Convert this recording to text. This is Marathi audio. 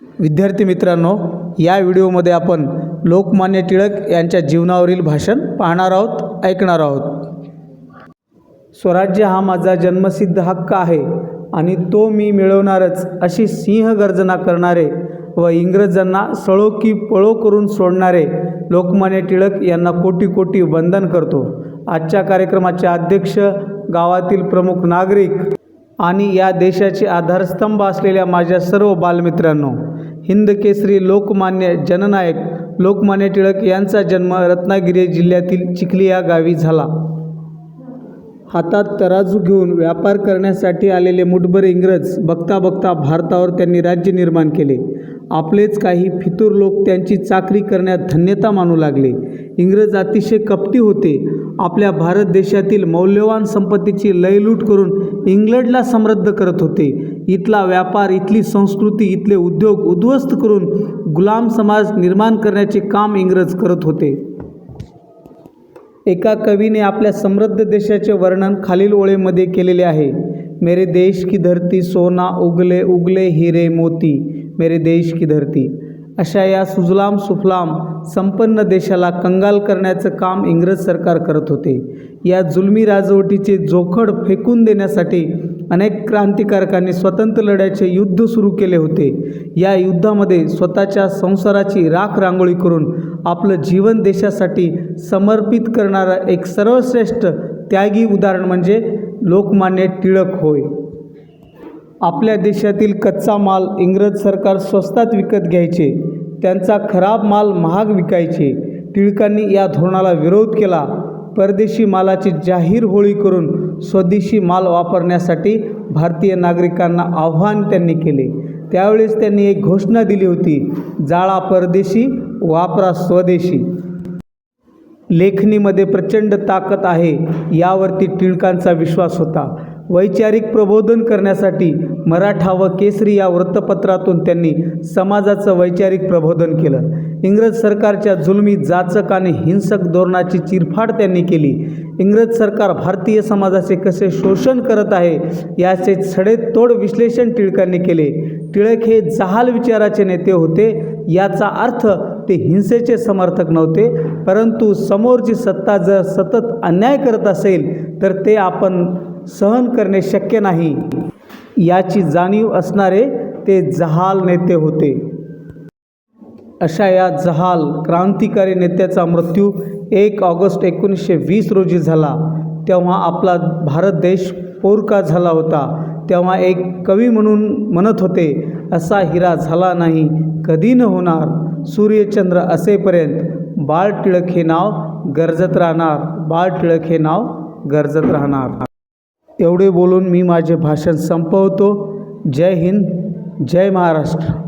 विद्यार्थी मित्रांनो या व्हिडिओमध्ये आपण लोकमान्य टिळक यांच्या जीवनावरील भाषण पाहणार आहोत ऐकणार आहोत. स्वराज्य हा माझा जन्मसिद्ध हक्क आहे आणि तो मी मिळवणारच अशी सिंहगर्जना करणारे व इंग्रजांना सळो की पळो करून सोडणारे लोकमान्य टिळक यांना कोटी कोटी वंदन करतो. आजच्या कार्यक्रमाचे अध्यक्ष गावातील प्रमुख नागरिक आणि या देशाचे आधारस्तंभ असलेल्या माझ्या सर्व बालमित्रांनो हिंद केसरी लोकमान्य जननायक लोकमान्य टिळक यांचा जन्म रत्नागिरी जिल्ह्यातील चिखली या गावी झाला. हातात तराजू घेऊन व्यापार करण्यासाठी आलेले मुठभर इंग्रज बघता बघता भारतावर त्यांनी राज्य निर्माण केले. आपलेच काही फितूर लोक त्यांची चाकरी करण्यात धन्यता मानू लागले. इंग्रज अतिशय कपटी होते. आपल्या भारत देशातील मौल्यवान संपत्तीची लयलूट करून इंग्लंडला समृद्ध करत होते. इथला व्यापार इथली संस्कृती इथले उद्योग उद्ध्वस्त करून गुलाम समाज निर्माण करण्याचे काम इंग्रज करत होते. एका कवीने आपल्या समृद्ध देशाचे वर्णन खालील ओळीमध्ये केलेले आहे. मेरे देश की धरती सोना उगले उगले हिरे मोती. मेरे देश की धरती. अशा या सुजलाम सुफलाम संपन्न देशाला कंगाल करण्याचं काम इंग्रज सरकार करत होते. या जुलमी राजवटीचे जोखड फेकून देण्यासाठी अनेक क्रांतिकारकांनी स्वतंत्र लढ्याचे युद्ध सुरू केले होते. या युद्धामध्ये स्वतःच्या संसाराची राख रांगोळी करून आपलं जीवन देशासाठी समर्पित करणारं एक सर्वश्रेष्ठ त्यागी उदाहरण म्हणजे लोकमान्य टिळक होय. आपल्या देशातील कच्चा माल इंग्रज सरकार स्वस्तात विकत घ्यायचे त्यांचा खराब माल महाग विकायचे टिळकांनी या धोरणाला विरोध केला. परदेशी मालाची जाहीर होळी करून स्वदेशी माल वापरण्यासाठी भारतीय नागरिकांना आव्हान त्यांनी केले. त्यावेळेस त्यांनी एक घोषणा दिली होती जाळा परदेशी वापरा स्वदेशी. लेखणीमध्ये प्रचंड ताकद आहे यावरती टिळकांचा विश्वास होता. वैचारिक प्रबोधन करण्यासाठी मराठा व केसरी या वृत्तपत्रातून त्यांनी समाजाचं वैचारिक प्रबोधन केलं. इंग्रज सरकारच्या जुलमी जाचक आणि हिंसक धोरणाची चिरफाड त्यांनी केली. इंग्रज सरकार भारतीय समाजाचे कसे शोषण करत आहे याचे छडेतोड विश्लेषण टिळकांनी केले. टिळक हे जहाल विचाराचे नेते होते याचा अर्थ ते हिंसेचे समर्थक नव्हते परंतु समोरची सत्ता जर सतत अन्याय करत असेल तर ते आपण सहन करणे शक्य नाही. याची जाणीव असणारे ते जहाल नेते होते. अशा या जहाल क्रांतिकारी नेत्याचा मृत्यू एक ऑगस्ट एकोणीसशे वीस रोजी झाला. तेव्हा आपला भारत देश पोरका झाला होता. तेव्हा एक कवी म्हणून म्हणत होते असा हिरा झाला नाही कधी न होणार. सूर्यचंद्र असेपर्यंत बाळ टिळक हे नाव गरजत राहणार बाळ टिळक हे नाव गरजत राहणार. एवढे बोलून मी माझे भाषण संपवतो. जय हिंद जय महाराष्ट्र.